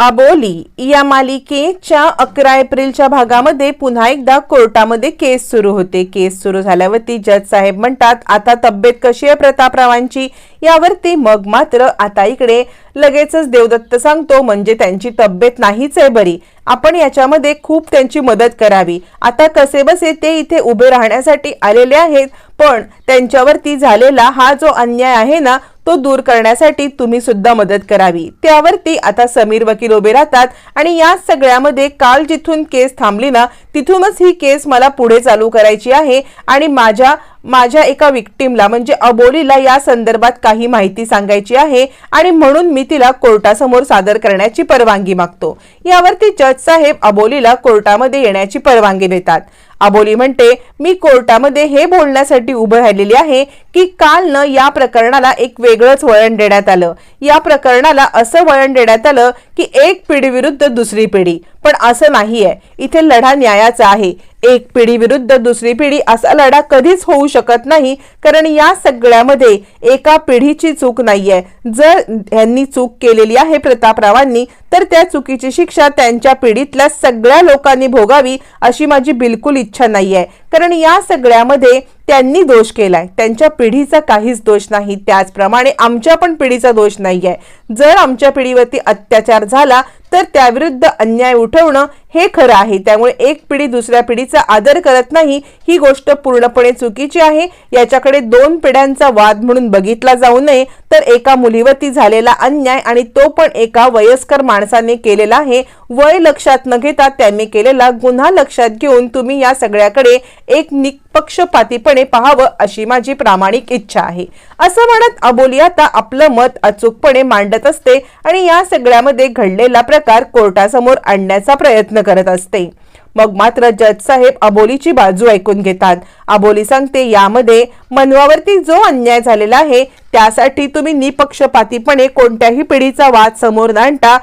अबोली या मालिकेच्या अकरा एप्रिलच्या भागामध्ये पुन्हा एकदा कोर्टामध्ये केस सुरू होते. केस सुरू झाल्यावरती जज साहेब म्हणतात आता तब्येत कशी आहे प्रतापरावांची? यावरती मग मात्र आता इकडे लगेचच देवदत्त सांगतो म्हणजे त्यांची तब्येत नाहीच आहे बरी. आपण याच्यामध्ये खूप त्यांची मदत करावी. आता कसे बसे ते इथे उभे राहण्यासाठी आलेले आहेत पण त्यांच्यावरती झालेला हा जो अन्याय आहे ना तो दूर करण्यासाठी तुम्ही सुद्धा मदत करावी. त्यावरती आता समीर वकील उभे राहतात आणि या सगळ्यामध्ये काल जिथून केस थांबली ना तिथूनच ही केस मला पुढे चालू करायची आहे आणि माझ्या माझ्या एका विक्टीमला म्हणजे अबोलीला या संदर्भात काही माहिती सांगायची आहे आणि म्हणून मी तिला कोर्टासमोर सादर करण्याची परवानगी मागतो. यावरती जज साहेब अबोलीला कोर्टामध्ये येण्याची परवानगी देतात. अबोली म्हणते मी कोर्टामध्ये हे बोलण्यासाठी उभं राहिलेली आहे की काल न या प्रकरणाला एक वेगळंच वळण देण्यात आलं. या प्रकरणाला असं वळण देण्यात आलं की एक पिढीविरुद्ध दुसरी पिढी. पण असं नाहीये. इथे लढा न्यायाचा आहे. एक पिढी विरुद्ध दुसरी पिढी असा लढा कधीच होऊ शकत नाही कारण या सगळ्यामध्ये एका पिढीची चूक नाहीये. जर यांनी चूक केलेली आहे प्रतापरावांनी तर त्या चुकीची शिक्षा त्यांच्या पिढीतल्या सगळ्या लोकांनी भोगावी अशी माझी बिलकुल इच्छा नाहीये. कारण या सगळ्यामध्ये त्यांनी दोष केलाय. त्यांच्या पिढीचा काहीच दोष नाही. त्याचप्रमाणे आमच्या पण पिढीचा दोष नाही आहे जर आमच्या पिढीवरती अत्याचार झाला तर त्याविरुद्ध अन्याय उठवणं हे खरं आहे. त्यामुळे एक पिढी दुसऱ्या पिढीचा आदर करत नाही ही गोष्ट पूर्णपणे चुकीची आहे. याच्याकडे दोन पिढ्यांचा वाद म्हणून बघितला जाऊ नये. तर एका मुलीवरती झालेला अन्याय आणि तो पण एका वयस्कर माणसाने केलेला आहे. वय लक्षात न घेता त्यांनी केलेला गुन्हा लक्षात घेऊन तुम्ही या सगळ्याकडे एक निष्पक्षपातीपणे पाहावं अशी माझी प्रामाणिक इच्छा आहे. असं म्हणत अबोली आता आपलं मत अचूकपणे मांडत असते आणि या सगळ्यामध्ये घडलेला प्रकार कोर्टासमोर आणण्याचा प्रयत्न करत असते. मग मात्र जज साहेब अबोलीची बाजू ऐकून घेतात. अबोली सांगते यामध्ये मनवावरती जो अन्याय झालेला आहे त्यासाठी तुम्ही निपक्षपातीपणे कोणत्याही पिढीचा वाद समोर न आणता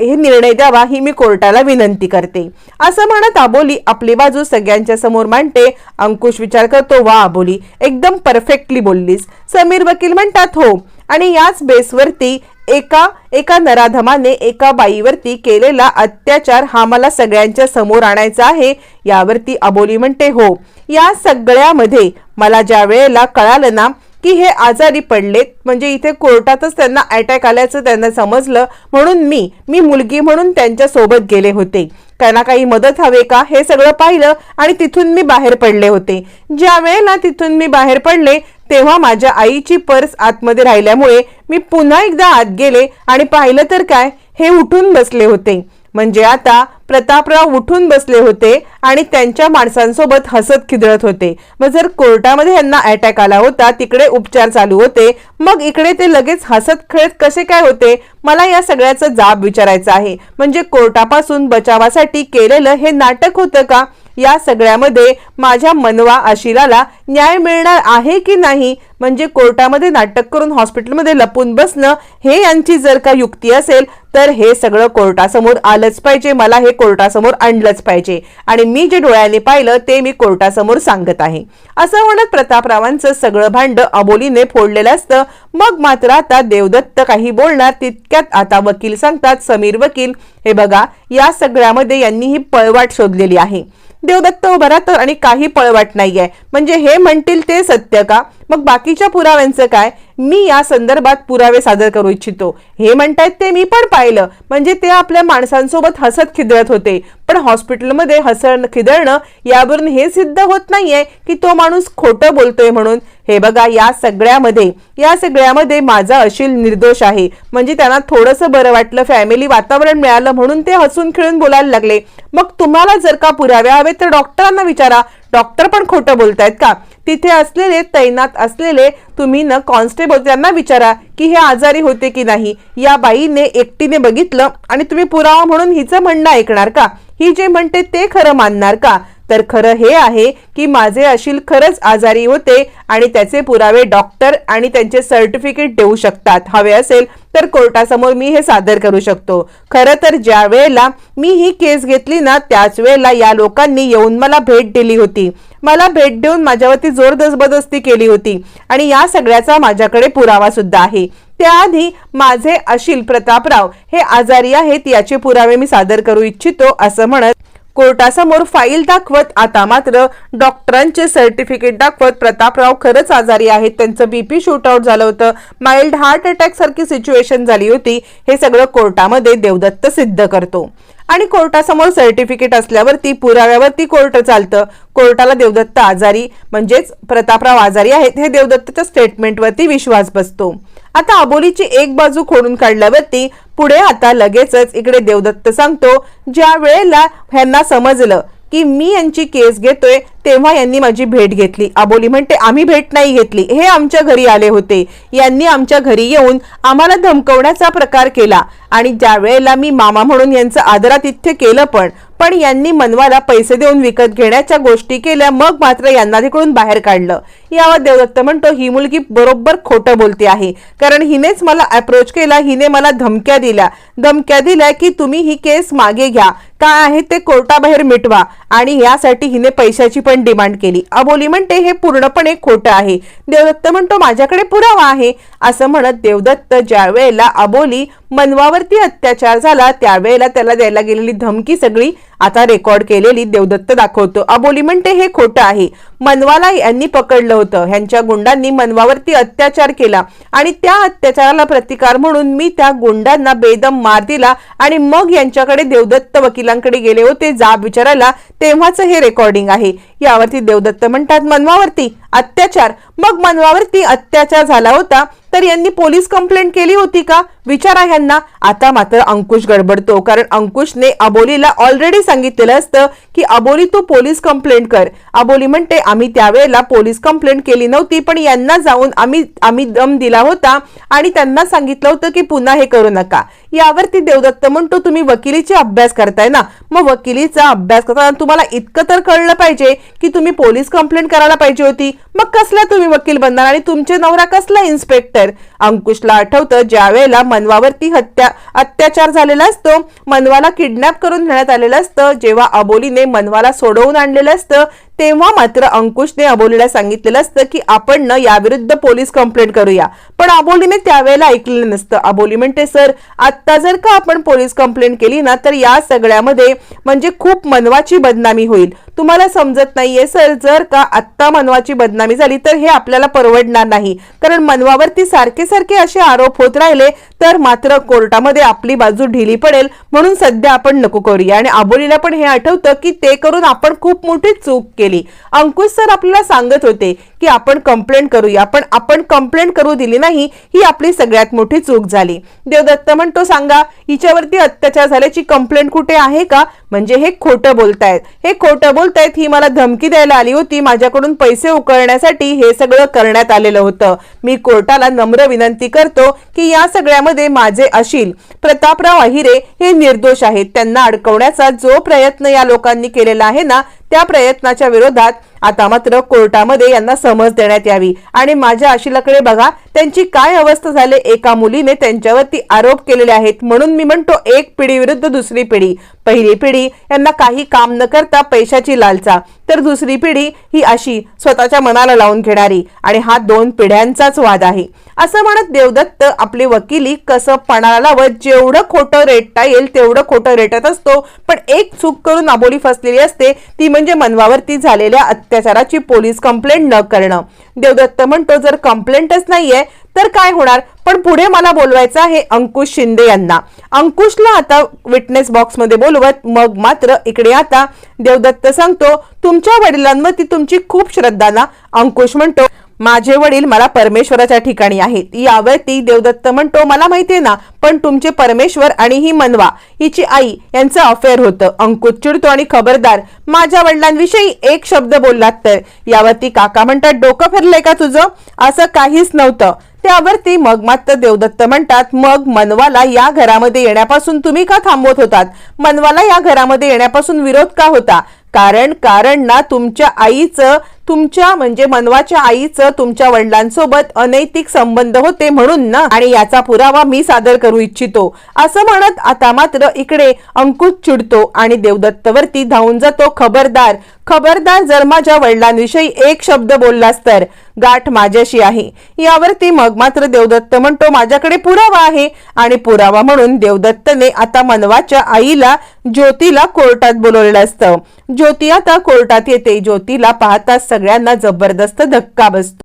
हे निर्णय द्यावा ही मी कोर्टाला विनंती करते. असं म्हणत आबोली आपली बाजू सगळ्यांच्या समोर मांडते. अंकुश विचार करतो वा आबोली एकदम परफेक्टली बोललीस. समीर वकील म्हणतात हो आणि याच बेसवरती एका एका नराधमाने एका बाईवरती केलेला अत्याचार हा मला सगळ्यांच्या समोर आणायचा आहे यावरती अबोली म्हणते हो. या सगळ्यामध्ये मला ज्या वेळेला कळालं ना की हे आजारी पडलेत म्हणजे इथे कोर्टातच त्यांना अटॅक आल्याचं त्यांना समजलं म्हणून मी मी मुलगी म्हणून त्यांच्यासोबत गेले होते. त्यांना काही मदत हवे का? हे सगळं पाहिलं आणि तिथून मी बाहेर पडले होते. ज्या वेळेला तिथून मी बाहेर पडले तेव्हा माझ्या आईची पर्स आतमध्ये राहिल्यामुळे मी पुन्हा एकदा आत गेले आणि पाहिलं तर काय? हे उठून बसले होते. म्हणजे आता प्रतापराव उठून बसले होते आणि त्यांच्या माणसांसोबत हसत खिदळत होते. मग जर कोर्टामध्ये यांना अटॅक आला होता तिकडे उपचार चालू होते मग इकडे ते लगेच हसत खेळत कसे काय होते? मला या सगळ्याचा जाब विचारायचा आहे. म्हणजे कोर्टापासून बचावासाठी केलेलं हे नाटक होतं का? या सगळ्यामध्ये माझ्या मनवा आशिलाला न्याय मिळणार आहे की नाही? म्हणजे कोर्टामध्ये नाटक करून हॉस्पिटलमध्ये लपून बसणं हे यांची जर का युक्ती असेल तर हे सगळं कोर्टासमोर आलंच पाहिजे. मला हे कोर्टासमोर आणलंच पाहिजे. आणि मी जे डोळ्याने पाहिलं ते मी कोर्टासमोर सांगत आहे. असं म्हणत प्रतापरावांचं सगळं भांड अबोलीने फोडलेलं असतं. मग मात्र आता देवदत्त काही बोलणार तितक्यात आता वकील सांगतात समीर वकील. हे बघा या सगळ्यामध्ये यांनी ही पळवाट शोधलेली आहे. देवदत्त उभा तर आणि काही पळवाट नाहीये. म्हणजे हे म्हणतील ते सत्य का? मग बाकीच्या पुराव्यांचं काय? मी या संदर्भात पुरावे सादर करू इच्छितो. हे म्हणतायत ते मी पण पाहिलं. म्हणजे ते आपल्या माणसांसोबत हसत खिदळत होते. पण हॉस्पिटलमध्ये हसण खिदळणं यावरून हे सिद्ध होत नाहीये की तो माणूस खोटं बोलतोय म्हणून. हे बघा या सगळ्यामध्ये या सगळ्यामध्ये माझा अशील निर्दोष आहे. म्हणजे त्यांना थोडंसं बरं वाटलं फॅमिली वातावरण मिळालं म्हणून ते हसून खिळून बोलायला लागले. मग तुम्हाला जर का पुरावे हवे तर डॉक्टरांना विचारा. डॉक्टर पण खोटं बोलतायत का? तिथे असलेले तैनात असलेले तुम्ही न कॉन्स्टेबल त्यांना विचारा की हे आजारी होते की नाही. या बाईने एकटीने बघितलं आणि तुम्ही पुरावा म्हणून हिचं म्हणणं ऐकणार का? ही जे म्हणते ते खरं मानणार का? तर खरं हे आहे की माझे अशील खरंच आजारी होते आणि त्याचे पुरावे डॉक्टर आणि त्यांचे सर्टिफिकेट देऊ शकतात. हवे असेल तर कोर्टासमोर मी हे सादर करू शकतो. खरं तर ज्या वेळेला मी ही केस घेतली ना त्याच वेळेला या लोकांनी येऊन मला भेट दिली होती. मला भेट देऊन माझ्यावरती जोर दसबदस्ती केली होती आणि या सगळ्याचा माझ्याकडे पुरावा सुद्धा आहे. त्याआधी माझे अशील प्रतापराव हे आजारी आहेत याचे पुरावे मी सादर करू इच्छितो असं म्हणत कोर्टासमोर फाईल दाखवत. आता मात्र डॉक्टरांचे सर्टिफिकेट दाखवत प्रतापराव खरंच आजारी आहेत. त्यांचं बीपी शूटआउट झालं होतं. माइल्ड हार्ट अटॅक सारखी सिच्युएशन झाली होती. हे सगळं कोर्टामध्ये देवदत्त सिद्ध करतो. आणि कोर्टासमोर सर्टिफिकेट असल्यावरती पुराव्यावरती कोर्ट चालतं. कोर्टाला देवदत्त आजारी. म्हणजेच प्रतापराव आजारी आहेत हे देवदत्तच्या स्टेटमेंटवरती विश्वास बसतो. आता अबोलीची एक बाजू खोडून काढल्यावरती पुढे आता लगेचच इकडे देवदत्त सांगतो ज्या वेळेला ह्यांना समजलं की मी यांची केस घेतोय तेव्हा यांनी माझी भेट घेतली. अबोली म्हणते आम्ही भेट नाही घेतली. हे आमच्या घरी आले होते. यांनी आमच्या घरी येऊन आम्हाला धमकवण्याचा प्रकार केला. आणि ज्या वेळेला मी मामा म्हणून यांचं आदरातिथ्य केलं पण पण यांनी मनवाला पैसे देऊन विकत घेण्याच्या गोष्टी केल्या मग मात्र यांना तिकडून बाहेर काढलं. यावर देवदत्त म्हणतो ही मुलगी बरोबर खोटं बोलते आहे. कारण हिनेच मला अप्रोच केला हिने मला धमक्या दिल्या. धमक्या दिल्या की तुम्ही ही केस मागे घ्या. काय आहे ते कोर्टाबाहेर मिटवा. आणि यासाठी हिने पैशाची पण डिमांड केली. अबोली म्हणते हे पूर्णपणे खोटं आहे. देवदत्त म्हणतो माझ्याकडे पुरावा आहे. असं म्हणत देवदत्त ज्या वेळेला अबोली मनवावरती अत्याचार झाला त्यावेळेला त्याला द्यायला गेलेली धमकी सगळी आता रेकॉर्ड केलेली देवदत्त दाखवतो. अबोली म्हणते हे खोटं आहे. मनवाला यांनी पकडलं होतं. ह्यांच्या गुंडांनी मनवावरती अत्याचार केला. आणि त्या अत्याचाराला प्रतिकार म्हणून मी त्या गुंडांना बेदम मार दिला आणि मग यांच्याकडे देवदत्त वकिलांकडे गेले होते. जाब विचारायला तेव्हाच हे रेकॉर्डिंग आहे. यावरती देवदत्त म्हणतात मनवावरती अत्याचार. मग मनवावरती अत्याचार झाला होता तर यांनी पोलीस कंप्लेंट केली होती का? विचारा ह्यांना. आता मात्र अंकुश गडबडतो कारण अंकुशने अबोलीला ऑलरेडी सांगितलेलं असतं की अबोली तू पोलीस कंप्लेंट कर. अबोली म्हणते आम्ही त्यावेळेला पोलीस कंप्लेंट केली नव्हती पण यांना जाऊन आम्ही आम्ही दम दिला होता आणि त्यांना सांगितलं होतं की पुन्हा हे करू नका. यावरती देवदत्त म्हणतो तुम्ही वकिलीचे अभ्यास करताय ना. मग वकिलीचा अभ्यास करताना तुम्हाला इतकं तर कळलं पाहिजे की तुम्ही पोलीस कंप्लेंट करायला पाहिजे होती. मग कसला तुम्ही वकील बनणार आणि तुमचे नवरा कसला इन्स्पेक्टर अंकुशला आठवतं ज्या वेळेला मनवावरती हत्या अत्याचार झालेला असतो मनवाला किडनॅप करून नेण्यात आलेलं असतं जेव्हा अबोलीने मनवाला सोडवून आणलेलं असतं तेव्हा मात्र अंकुशने अबोलीला सांगितलेलं असतं की आपण ना याविरुद्ध पोलीस कंप्लेंट करूया. पण अबोलीने त्यावेळेला ऐकलेलं नसतं. अबोली म्हणते सर आत्ता जर का आपण पोलीस कंप्लेंट केली ना तर या सगळ्यामध्ये म्हणजे खूप मनवाची बदनामी होईल. तुम्हाला समजत नाहीये सर जर का आत्ता मनवाची बदनामी झाली तर हे आपल्याला परवडणार नाही. कारण मनवावरती सारखे सारखे असे आरोप होत राहिले तर मात्र कोर्टामध्ये आपली बाजू ढिली पडेल म्हणून सध्या आपण नको करूया. आणि आबोलीला पण हे आठवतं की ते करून आपण खूप मोठी चूक केली. अंकुश सर आपल्याला सांगत होते की आपण कंप्लेंट करूया पण आपण कंप्लेंट करू दिली नाही ही आपली सगळ्यात मोठी चूक झाली. देवदत्त म्हणतो सांगा हिच्यावरती अत्याचार झाल्याची कंप्लेंट कुठे आहे का? म्हणजे हे खोटं बोलतायत. हे खोटं बोल बोलतायत ही मला धमकी द्यायला आली होती माझ्याकडून पैसे उकळण्यासाठी हे सगळं करण्यात आलेलं होतं. मी कोर्टाला नम्र विनंती करतो की या सगळ्यामध्ये माझे अशील प्रतापराव अहिरे हे निर्दोष आहेत. त्यांना अडकवण्याचा जो प्रयत्न या लोकांनी केलेला आहे ना त्या प्रयत्नाच्या विरोधात आता मात्र कोर्टामध्ये यांना समज देण्यात यावी. आणि माझ्या आशिलाकडे बघा त्यांची काय अवस्था झाली? एका मुलीने त्यांच्यावरती आरोप केलेले आहेत. म्हणून मी म्हणतो एक पिढी विरुद्ध दुसरी पिढी. पहिली पिढी यांना काही काम न करता पैशाची लालचा. तर दुसरी पिढी ही अशी स्वतःच्या मनाला लावून घेणारी. आणि हा दोन पिढ्यांचाच वाद आहे. असं म्हणत देवदत्त आपली वकिली कसं पणाला लावत जेवढं खोटं रेटता येईल तेवढं खोटं रेटत असतो. पण एक चूक करून आबोली फसलेली असते ती म्हणजे मनवावरती झालेल्या अत्याचाराची पोलीस कंप्लेंट न करणं. देवदत्त म्हणतो जर कंप्लेंटच नाहीये तर काय होणार? पण पुढे मला बोलवायचं आहे अंकुश शिंदे यांना. अंकुशला आता विटनेस बॉक्समध्ये बोलवत मग मात्र इकडे आता देवदत्त सांगतो तुमच्या वडिलांवरती तुमची खूप श्रद्धा ना? अंकुश म्हणतो माझे वडील मला परमेश्वराच्या ठिकाणी आहेत. यावरती देवदत्त म्हणतो मला माहितीये ना पण तुमचे परमेश्वर आणि ही मनवा हिची आई यांचं अफेअर होतं. अंकुत चिडतो आणि खबरदार माझ्या वडिलांविषयी एक शब्द बोललात तर? यावरती काका म्हणतात डोकं फिरलंय का तुझं? असं काहीच नव्हतं. त्यावरती मग मात्र देवदत्त म्हणतात मग मनवाला या घरामध्ये येण्यापासून तुम्ही का थांबवत होतात? मनवाला या घरामध्ये येण्यापासून विरोध का होता? कारण कारण ना तुमच्या आईचं तुमच्या म्हणजे मनवाच्या आईचं तुमच्या वडिलांसोबत अनैतिक संबंध होते म्हणून ना? आणि याचा पुरावा मी सादर करू इच्छितो. असं म्हणत आता मात्र इकडे अंकुश चिडतो आणि देवदत्तवरती धावून जातो खबरदार. खबरदार जर माझ्या वडिलांविषयी एक शब्द बोललास तर? गाठ माझ्याशी आहे. यावरती मग मात्र देवदत्त म्हणतो माझ्याकडे पुरावा आहे. आणि पुरावा म्हणून देवदत्तने आता मनवाच्या आईला ज्योतीला कोर्टात बोलवलेलं असतं. ज्योती आता कोर्टात येते. ज्योतीला पाहताच सगळ्यांना जबरदस्त धक्का बसतो.